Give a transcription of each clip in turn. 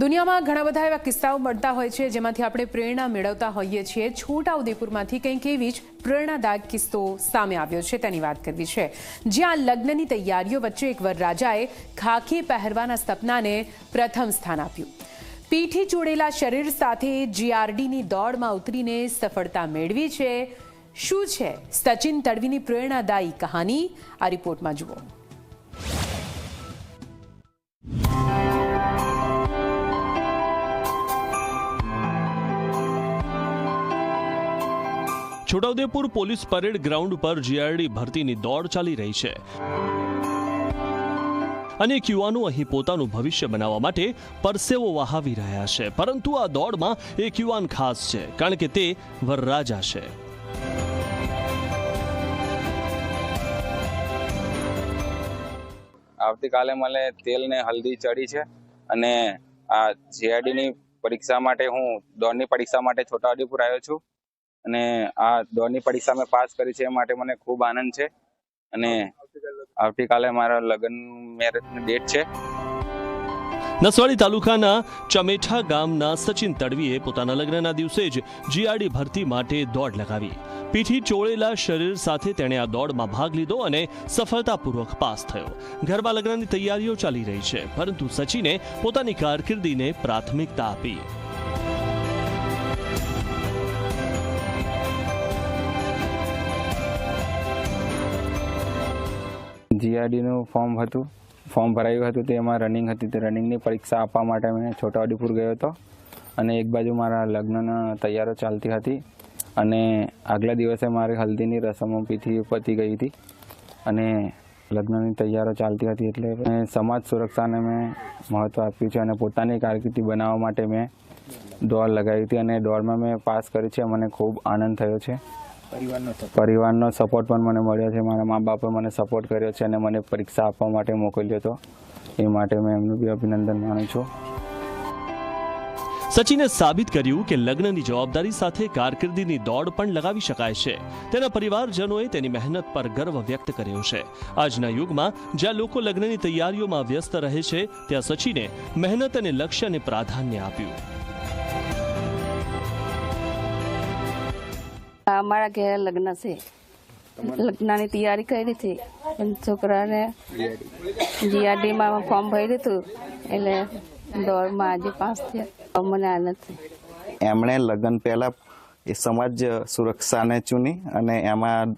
દુનિયામાં ઘણા બધા એવા કિસ્સાઓ મળતા હોય છે જેમાંથી આપણે પ્રેરણા મેળવતા હોઈએ છીએ. છોટાઉદેપુરમાંથી કંઈક એવી જ પ્રેરણાદાયક કિસ્સો સામે આવ્યો છે, તેની વાત કરવી છે. જ્યાં લગ્નની તૈયારીઓ વચ્ચે એક વરરાજાએ ખાખી પહેરવાના સપનાને પ્રથમ સ્થાન આપ્યું. પીઠી ચૂડેલા શરીર સાથે જીઆરડીની દોડમાં ઉતરીને સફળતા મેળવી છે. શું છે? સચિન તડવીની પ્રેરણાદાયી કહાની? આ રિપોર્ટમાં જુઓ. છોટાઉદેપુર પોલીસ પરેડ ગ્રાઉન્ડ પર જીઆરડી ભરતીની દોડ ચાલી રહી છે. અનેક યુવાનો અહીં પોતાનું ભવિષ્ય બનાવવા માટે પરસેવો વહાવી રહ્યા છે, પરંતુ આ દોડમાં એક યુવાન ખાસ છે, કારણ કે તે વરરાજા છે. આવતીકાલે મને તેલ ને હલ્દી ચડી છે અને આ જીઆરડીની પરીક્ષા માટે હું, દોડની પરીક્ષા માટે છોટાઉદેપુર આવ્યો છું. અને આ દોડની પરીક્ષા મેં પાસ કરી છે એ માટે મને ખૂબ આનંદ છે. અને આવતીકાલે મારા લગ્ન મેરેજની ડેટ છે. નસવાડી તાલુકાના ચમેઠા ગામના સચિન તડવીએ પોતાના લગ્નના દિવસે જ જીઆરડી ભરતી માટે દોડ લગાવી. પીઠી ચોળેલા શરીર સાથે તેણે આ દોડમાં ભાગ લીધો અને સફળતાપૂર્વક પાસ થયો. ઘરમાં લગ્નની તૈયારીઓ ચાલી રહી છે, પરંતુ સચિને પોતાની કારકિર્દીને પ્રાથમિકતા આપી. જીઆરડીનું ફોર્મ હતું. ફોર્મ ભરાયું હતું તેમાં રનિંગ હતી. તે રનિંગની પરીક્ષા આપવા માટે મેં છોટાઉદેપુર ગયો હતો. અને એક બાજુ મારા લગ્નના તૈયારો ચાલતી હતી. અને આગલા દિવસે મારી હલ્દીની રસમો પીથી પતી ગઈ હતી. અને લગ્નની તૈયારો ચાલતી હતી એટલે મેં સમાજ સુરક્ષાને મેં મહત્ત્વ આપ્યું છે અને પોતાની કારકિર્દી બનાવવા માટે મેં દોડ લગાવી હતી અને દોડમાં મેં પાસ કરી છે. મને ખૂબ આનંદ થયો છે. પરિવારનો સપોર્ટ પણ મને મળ્યો છે. મારા મા બાપે મને સપોર્ટ કર્યો છે અને મને પરીક્ષા આપવા માટે મોકલ્યો હતો. એ માટે મેં એમનું બી અભિનંદન માનું છું. સચિને સાબિત કર્યું કે લગ્નની જવાબદારી સાથે કારકિર્દીની દોડ પણ લગાવી શકાય છે. તેના પરિવારજનોએ તેની મહેનત પર ગર્વ વ્યક્ત કર્યો છે. આજના યુગમાં જ્યાં લોકો લગ્નની તૈયારીઓમાં વ્યસ્ત રહે છે ત્યાં સચિને મહેનત અને લક્ષ્યને પ્રાધાન્ય આપ્યું. અમારા ઘેર લગ્ન છે. લગ્નની તૈયારી કરી હતી. પણ છોકરાને જીઆરડીમાં ફોર્મ ભર્યું હતું. એટલે દોડમાં આજે પાસ થયા. મને આનંદ છે એમણે લગ્ન પહેલાં એ સમાજ સુરક્ષાને ચૂની અને એમાં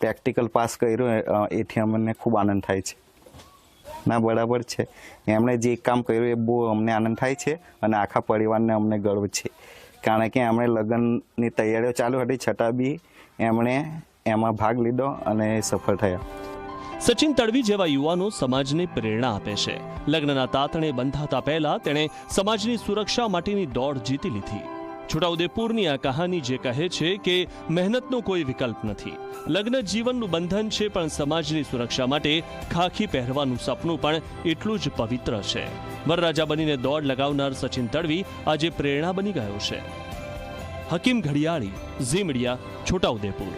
પ્રેક્ટિકલ પાસ કર્યું એથી અમને ખૂબ આનંદ થાય છે. ના બરાબર છે. એમણે જે કામ કર્યું એ બહુ અમને આનંદ થાય છે અને આખા પરિવારને અમને ગર્વ છે. કારણ કે એમણે લગ્નની તૈયારીઓ ચાલુ હતી છતાં બી એમણે એમાં ભાગ લીધો અને સફળ થયા. સચિન તડવી જેવા યુવાનો સમાજને પ્રેરણા આપે છે. લગ્નના તાતણે બંધાતા પહેલા તેણે સમાજની સુરક્ષા માટેની દોડ જીતી લીધી. છોટાઉદેપુરની આ કહાની જે કહે છે કે મહેનતનો કોઈ વિકલ્પ નથી. લગ્ન જીવનનું બંધન છે, પણ સમાજની સુરક્ષા માટે ખાખી પહેરવાનું સપનું પણ એટલું જ પવિત્ર છે. વરરાજા બનીને દોડ લગાવનાર સચિન તડવી આજે પ્રેરણા બની ગયો છે. Hakim Ghadiyali, Zee Media, Chhota Udepur.